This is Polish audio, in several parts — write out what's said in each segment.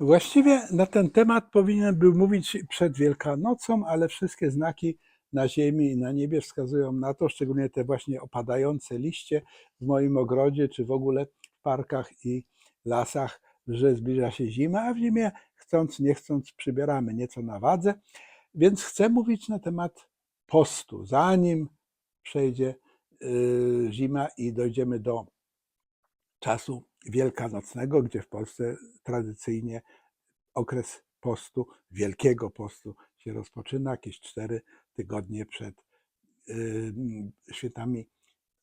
Właściwie na ten temat powinien był mówić przed Wielkanocą, ale wszystkie znaki na ziemi i na niebie wskazują na to, szczególnie te właśnie opadające liście w moim ogrodzie, czy w ogóle w parkach i lasach, że zbliża się zima, a w zimie chcąc, nie chcąc przybieramy nieco na wadze. Więc chcę mówić na temat postu, zanim przejdzie y, zima i dojdziemy do czasu wielkanocnego, gdzie w Polsce tradycyjnie okres postu, wielkiego postu się rozpoczyna, jakieś cztery tygodnie przed y, świętami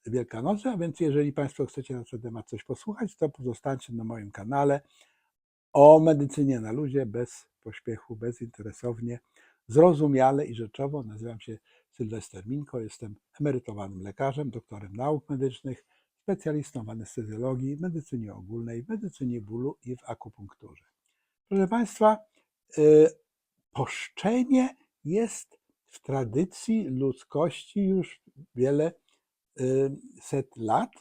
Wielkanocy, a więc jeżeli Państwo chcecie na ten temat coś posłuchać, to pozostańcie na moim kanale o medycynie na luzie, bez pośpiechu, bezinteresownie, zrozumiale i rzeczowo. Nazywam się Sylwester Minko, jestem emerytowanym lekarzem, doktorem nauk medycznych, specjalistą w anestezjologii, medycynie ogólnej, medycynie bólu i w akupunkturze. Proszę Państwa, y, poszczenie jest w tradycji ludzkości już wiele y, set lat.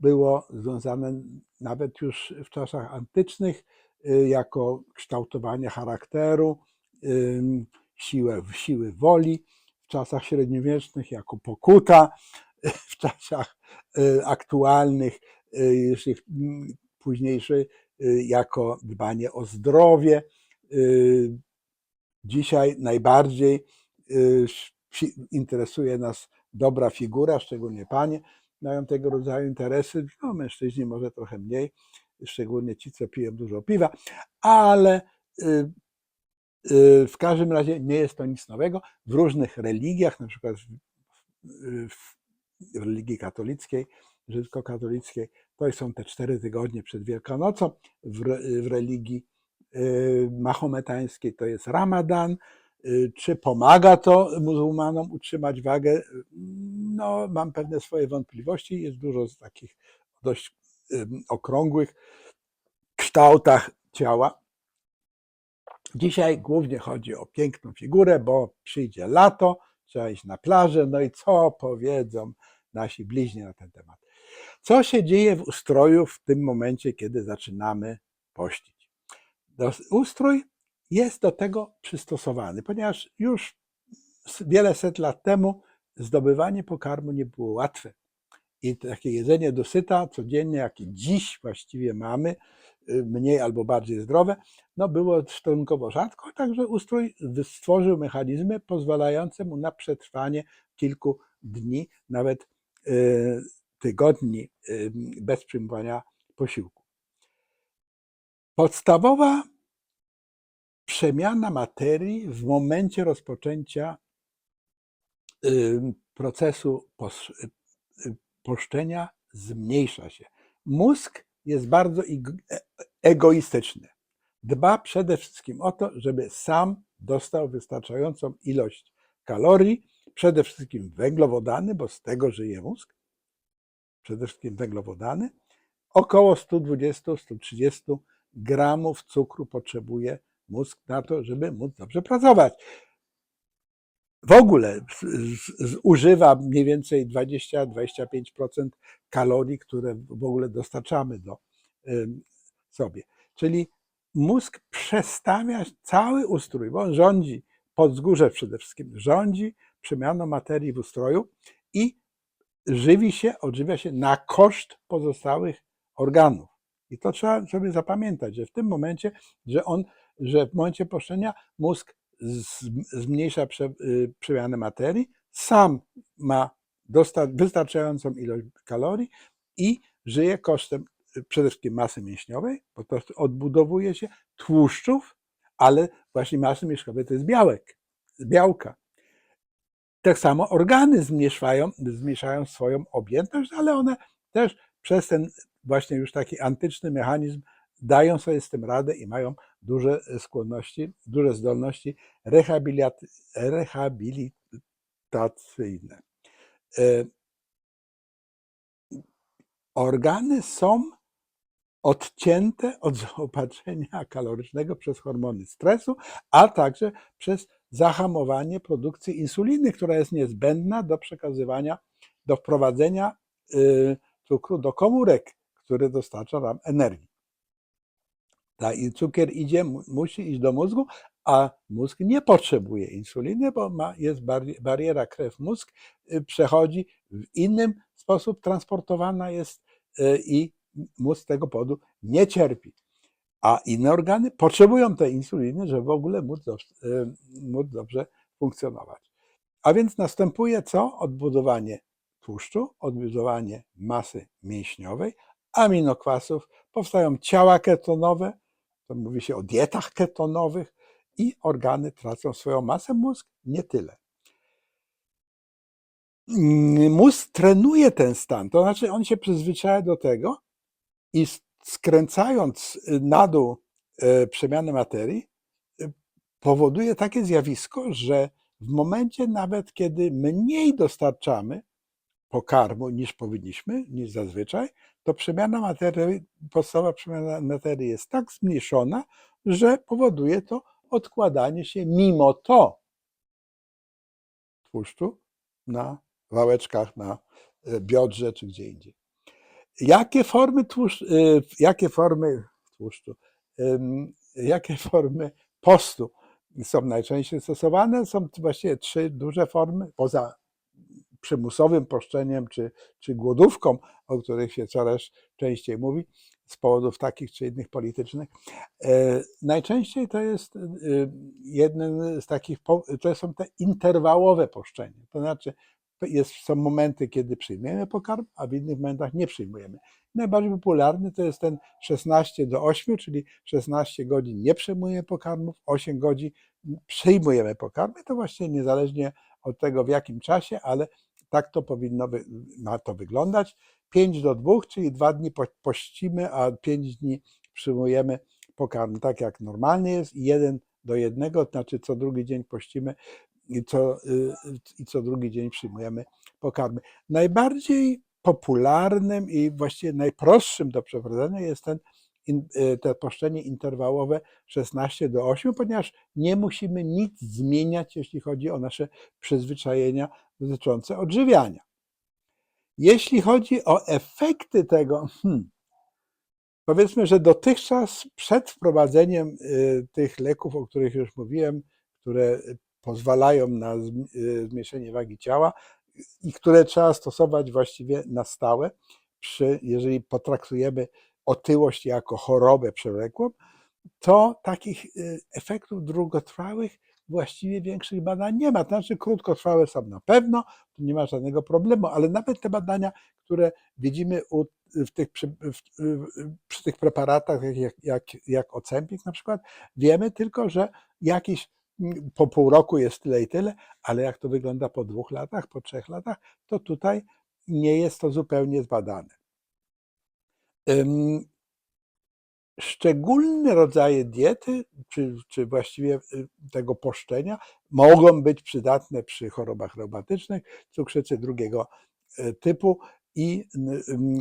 Było związane nawet już w czasach antycznych y, jako kształtowanie charakteru, siłę, siły woli, w czasach średniowiecznych jako pokuta, w czasach y, aktualnych, y, mm, późniejszy, y, jako dbanie o zdrowie. Dzisiaj najbardziej interesuje nas dobra figura, szczególnie panie mają tego rodzaju interesy. No, mężczyźni może trochę mniej, szczególnie ci, co piją dużo piwa, ale w każdym razie nie jest to nic nowego. W różnych religiach, na przykład w religii katolickiej, żydowsko-katolickiej, to są te cztery tygodnie przed Wielkanocą. W, w religii y, mahometańskiej to jest Ramadan. Y, Czy pomaga to muzułmanom utrzymać wagę? No, mam pewne swoje wątpliwości. Jest dużo z takich dość okrągłych kształtach ciała. Dzisiaj głównie chodzi o piękną figurę, bo przyjdzie lato, trzeba iść na plażę, no i co powiedzą nasi bliźni na ten temat. Co się dzieje w ustroju w tym momencie, kiedy zaczynamy pościć? Ustrój jest do tego przystosowany, ponieważ już wiele set lat temu zdobywanie pokarmu nie było łatwe. I takie jedzenie dosyta codziennie, jakie dziś właściwie mamy, mniej albo bardziej zdrowe, no było stosunkowo rzadko, także ustrój stworzył mechanizmy pozwalające mu na przetrwanie kilku dni, nawet y, tygodni y, bez przyjmowania posiłku. Podstawowa przemiana materii w momencie rozpoczęcia y, procesu pos- poszczenia zmniejsza się. Mózg jest bardzo e- egoistyczny. Dba przede wszystkim o to, żeby sam dostał wystarczającą ilość kalorii, przede wszystkim węglowodany, bo z tego żyje mózg, przede wszystkim węglowodany. Około 120-130 gramów cukru potrzebuje mózg na to, żeby móc dobrze pracować w ogóle zużywa mniej więcej 20-25% kalorii, które w ogóle dostarczamy do sobie. Czyli mózg przestawia cały ustrój, bo on rządzi, podzgórze przede wszystkim, rządzi przemianą materii w ustroju i żywi się, odżywia się na koszt pozostałych organów. I to trzeba sobie zapamiętać, że w tym momencie, że on, że w momencie poszczenia mózg zmniejsza prze, y, przemianę materii, sam ma wystarczającą ilość kalorii i żyje kosztem y, przede wszystkim masy mięśniowej, bo to odbudowuje się, tłuszczów, ale właśnie masy mięśniowej to jest białek, białka. Tak samo organy zmniejszają, zmniejszają swoją objętość, ale one też przez ten właśnie już taki antyczny mechanizm dają sobie z tym radę i mają duże skłonności, duże zdolności rehabilitacyjne. rehabilitacyjne. E, Organy są odcięte od zaopatrzenia kalorycznego przez hormony stresu, a także przez zahamowanie produkcji insuliny, która jest niezbędna do przekazywania, do wprowadzenia y, cukru do komórek, który dostarcza nam energii. Ta, cukier idzie, mu- musi iść do mózgu, a mózg nie potrzebuje insuliny, bo ma, jest bari- bariera krew-mózg, y, przechodzi w innym sposób transportowana jest y, i mózg z tego powodu nie cierpi. A inne organy potrzebują tej insuliny, żeby w ogóle móc dobrze, y, móc dobrze funkcjonować. A więc następuje co? Odbudowanie tłuszczu, odbudowanie masy mięśniowej, aminokwasów, powstają ciała ketonowe, to mówi się o dietach ketonowych i organy tracą swoją masę, mózg nie tyle. Mm, Mózg trenuje ten stan, to znaczy on się przyzwyczaja do tego i skręcając y, na dół e, przemianę materii, y, powoduje takie zjawisko, że w momencie nawet, kiedy mniej dostarczamy pokarmu niż powinniśmy, niż zazwyczaj, to przemiana materii, podstawowa przemiana materii jest tak zmniejszona, że powoduje to odkładanie się mimo to tłuszczu na wałeczkach, na e, biodrze czy gdzie indziej. Jakie formy tłuszczu, jakie formy tłuszczu, jakie formy postu są najczęściej stosowane? Są właściwie trzy duże formy, poza przymusowym poszczeniem czy, czy głodówką, o których się coraz częściej mówi z powodów takich czy innych politycznych. E, Najczęściej to jest y, jeden z takich, to są te interwałowe poszczenie. To znaczy, jest, są momenty, kiedy przyjmujemy pokarm, a w innych momentach nie przyjmujemy. Najbardziej popularny to jest ten 16 do 8, czyli 16 godzin nie przyjmujemy pokarmów, 8 godzin przyjmujemy pokarmy. To właśnie niezależnie od tego, w jakim czasie, ale tak to powinno ma to wyglądać. 5 do 2, czyli 2 dni po- pościmy, a 5 dni przyjmujemy pokarm tak jak normalnie jest i 1 do 1, to znaczy co drugi dzień pościmy i co, y, i co drugi dzień przyjmujemy pokarmy. Najbardziej popularnym i właściwie najprostszym do przeprowadzenia jest ten, y, to poszczenie interwałowe 16 do 8, ponieważ nie musimy nic zmieniać, jeśli chodzi o nasze przyzwyczajenia dotyczące odżywiania. Jeśli chodzi o efekty tego, hmm, powiedzmy, że dotychczas przed wprowadzeniem y, tych leków, o których już mówiłem, które pozwalają na y, zmniejszenie wagi ciała i które trzeba stosować właściwie na stałe, przy, jeżeli potraktujemy otyłość jako chorobę przewlekłą, to takich y, efektów długotrwałych właściwie większych badań nie ma. To znaczy krótkotrwałe są na pewno, tu nie ma żadnego problemu, ale nawet te badania, które widzimy u, w tych, przy, w, przy tych preparatach, jak, jak, jak, Ozempic na przykład, wiemy tylko, że jakiś mm, po pół roku jest tyle i tyle, ale jak to wygląda po dwóch latach, po trzech latach, to tutaj nie jest to zupełnie zbadane. Szczególne rodzaje diety, czy, czy właściwie y, tego poszczenia, mogą być przydatne przy chorobach reumatycznych, cukrzycy drugiego e, typu i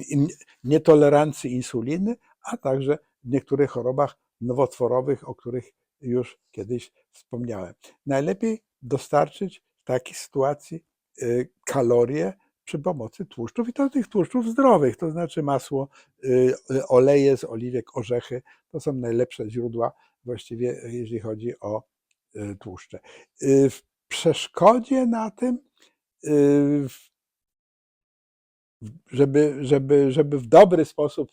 i nietolerancji insuliny, a także w niektórych chorobach nowotworowych, o których już kiedyś wspomniałem. Najlepiej dostarczyć w takiej sytuacji y, kalorie przy pomocy tłuszczów i to tych tłuszczów zdrowych, to znaczy masło, y, y, oleje z oliwek, orzechy, to są najlepsze źródła właściwie, jeżeli chodzi o y, tłuszcze. Y, W przeszkodzie na tym, y, żeby, żeby, żeby w dobry sposób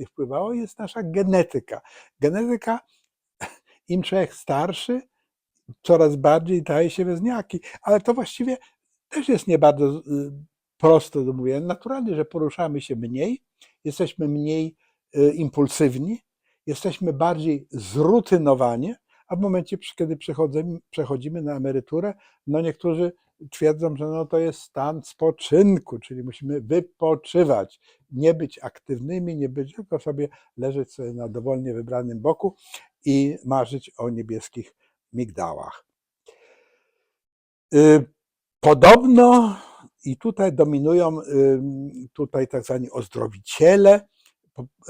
y, wpływało, jest nasza genetyka. Genetyka, im człowiek starszy, coraz bardziej daje się weźniaki, ale to właściwie też jest nie bardzo y, prosto do mówienia. Naturalnie, że poruszamy się mniej, jesteśmy mniej y, impulsywni, jesteśmy bardziej zrutynowani, a w momencie, kiedy przechodzimy, przechodzimy na emeryturę, no niektórzy twierdzą, że no to jest stan spoczynku, czyli musimy wypoczywać, nie być aktywnymi, nie być, tylko sobie leżeć sobie na dowolnie wybranym boku i marzyć o niebieskich migdałach. Y, Podobno i tutaj dominują tutaj tak zwani ozdrowiciele,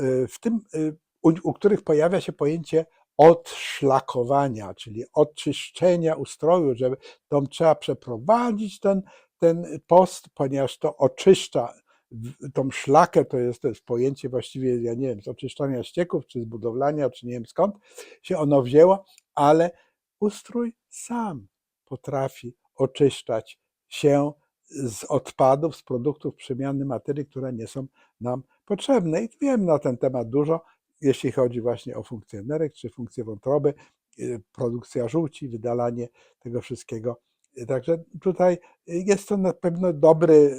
y, w tym, y, u, których pojawia się pojęcie odszlakowania, czyli oczyszczenia ustroju, że to trzeba przeprowadzić ten, ten post, ponieważ to oczyszcza tą szlakę, to jest, to jest pojęcie właściwie, ja nie wiem, z oczyszczania ścieków, czy z budowlania, czy nie wiem skąd się ono wzięło, ale ustrój sam potrafi oczyszczać się z odpadów, z produktów przemiany materii, które nie są nam potrzebne. I wiem na ten temat dużo, jeśli chodzi właśnie o funkcję nerek czy funkcję wątroby, y, produkcja żółci, wydalanie tego wszystkiego. Y, Także tutaj jest to na pewno dobry,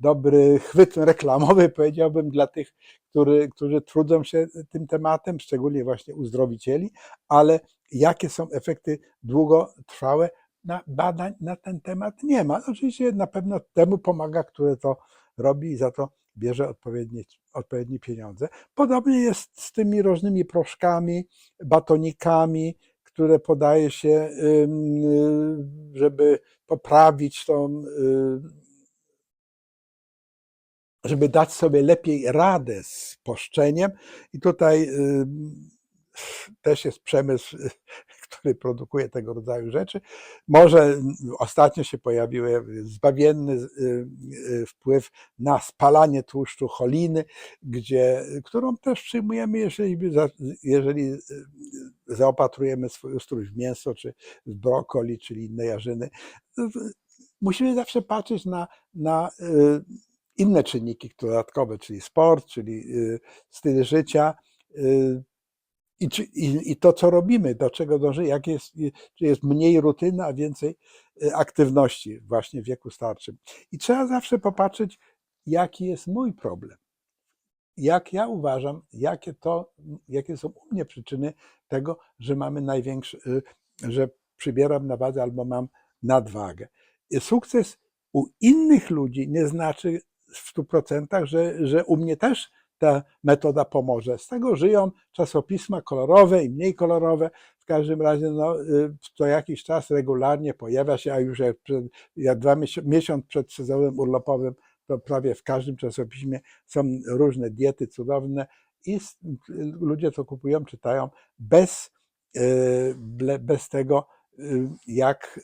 dobry chwyt reklamowy, powiedziałbym, dla tych, który, którzy trudzą się tym tematem, szczególnie właśnie uzdrowicieli, ale jakie są efekty długotrwałe, na badań na ten temat nie ma. Oczywiście na pewno temu pomaga, który to robi i za to bierze odpowiednie, odpowiednie pieniądze. Podobnie jest z tymi różnymi proszkami, batonikami, które podaje się, y, żeby poprawić tą, y, żeby dać sobie lepiej radę z poszczeniem. I tutaj też jest przemysł, który produkuje tego rodzaju rzeczy. Może ostatnio się pojawiły zbawienny y, y, wpływ na spalanie tłuszczu choliny, gdzie, którą też przyjmujemy, jeżeli, jeżeli y, zaopatrujemy swój ustrój w mięso, czy w brokoli, czyli inne jarzyny. Musimy zawsze patrzeć na, na inne czynniki dodatkowe, czyli sport, czyli styl życia. I, czy, i, I to, co robimy, do czego dążymy, jak jest, czy jest mniej rutyny, a więcej y, aktywności właśnie w wieku starczym. I trzeba zawsze popatrzeć, jaki jest mój problem. Jak ja uważam, jakie, to, jakie są u mnie przyczyny tego, że mamy największy, y, że przybieram na wadze albo mam nadwagę. Sukces u innych ludzi nie znaczy w 100%, że, że u mnie też ta metoda pomoże. Z tego żyją czasopisma kolorowe i mniej kolorowe. W każdym razie no, y, co jakiś czas regularnie pojawia się, a już jak, jak dwa miesiąc, przed sezonem urlopowym, to prawie w każdym czasopiśmie są różne diety cudowne i ludzie to kupują, czytają bez, y, bez tego, y, jak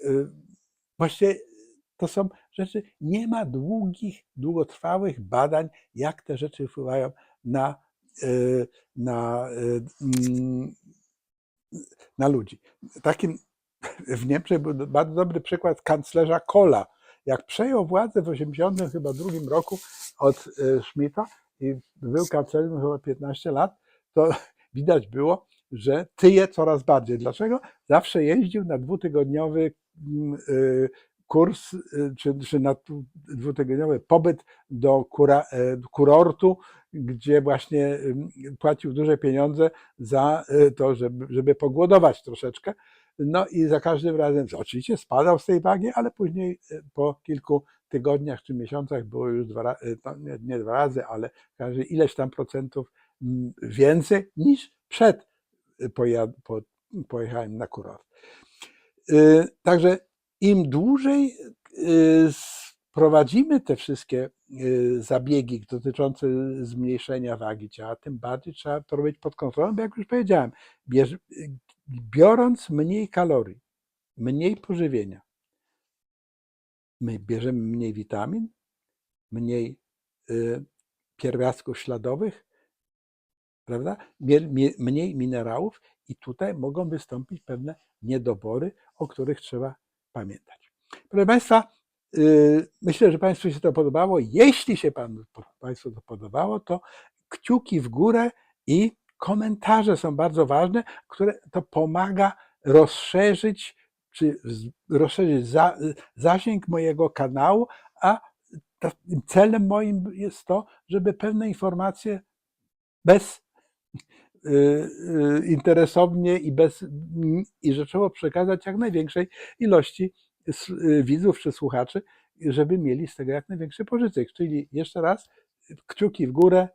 właściwie to są rzeczy, nie ma długich, długotrwałych badań, jak te rzeczy wpływają na, y, na, y, mm, na ludzi. Takim w Niemczech był bardzo dobry przykład kanclerza Kohla. Jak przejął władzę w 80 chyba drugim roku od y, Schmidta i był kanclerzem chyba 15 lat, to widać było, że tyje coraz bardziej. Dlaczego? Zawsze jeździł na dwutygodniowy mm, kurs, y, czy, czy na dwutygodniowy pobyt do kura, e, kurortu, gdzie właśnie ym, płacił duże pieniądze za y, to, żeby, żeby pogłodować troszeczkę. No i za każdym razem, oczywiście spadał z tej wagi, ale później y, po kilku tygodniach czy miesiącach było już dwa, y, nie, nie dwa razy, ale każdy ileś tam procentów mm, więcej niż przed y, po, pojechałem na kurort. Y, Także im dłużej y, prowadzimy te wszystkie y, zabiegi dotyczące zmniejszenia wagi ciała, tym bardziej trzeba to robić pod kontrolą, bo jak już powiedziałem, y, biorąc mniej kalorii, mniej pożywienia, my bierzemy mniej witamin, mniej pierwiastków śladowych, prawda? Mniej minerałów i tutaj mogą wystąpić pewne niedobory, o których trzeba pamiętać. Proszę Państwa, y, myślę, że Państwu się to podobało. Jeśli się Panu, Państwu to podobało, to kciuki w górę i komentarze są bardzo ważne, które to pomaga rozszerzyć czy rozszerzyć za, zasięg mojego kanału, a celem moim jest to, żeby pewne informacje bez interesownie i bez i rzeczowo przekazać jak największej ilości y, widzów czy słuchaczy, żeby mieli z tego jak największy pożytek. Czyli jeszcze raz kciuki w górę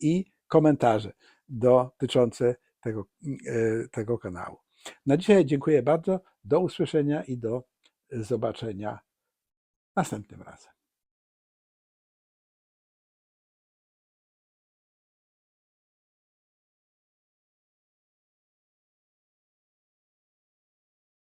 i komentarze dotyczące tego, y, tego kanału. Na dzisiaj dziękuję bardzo. Do usłyszenia i do zobaczenia następnym razem.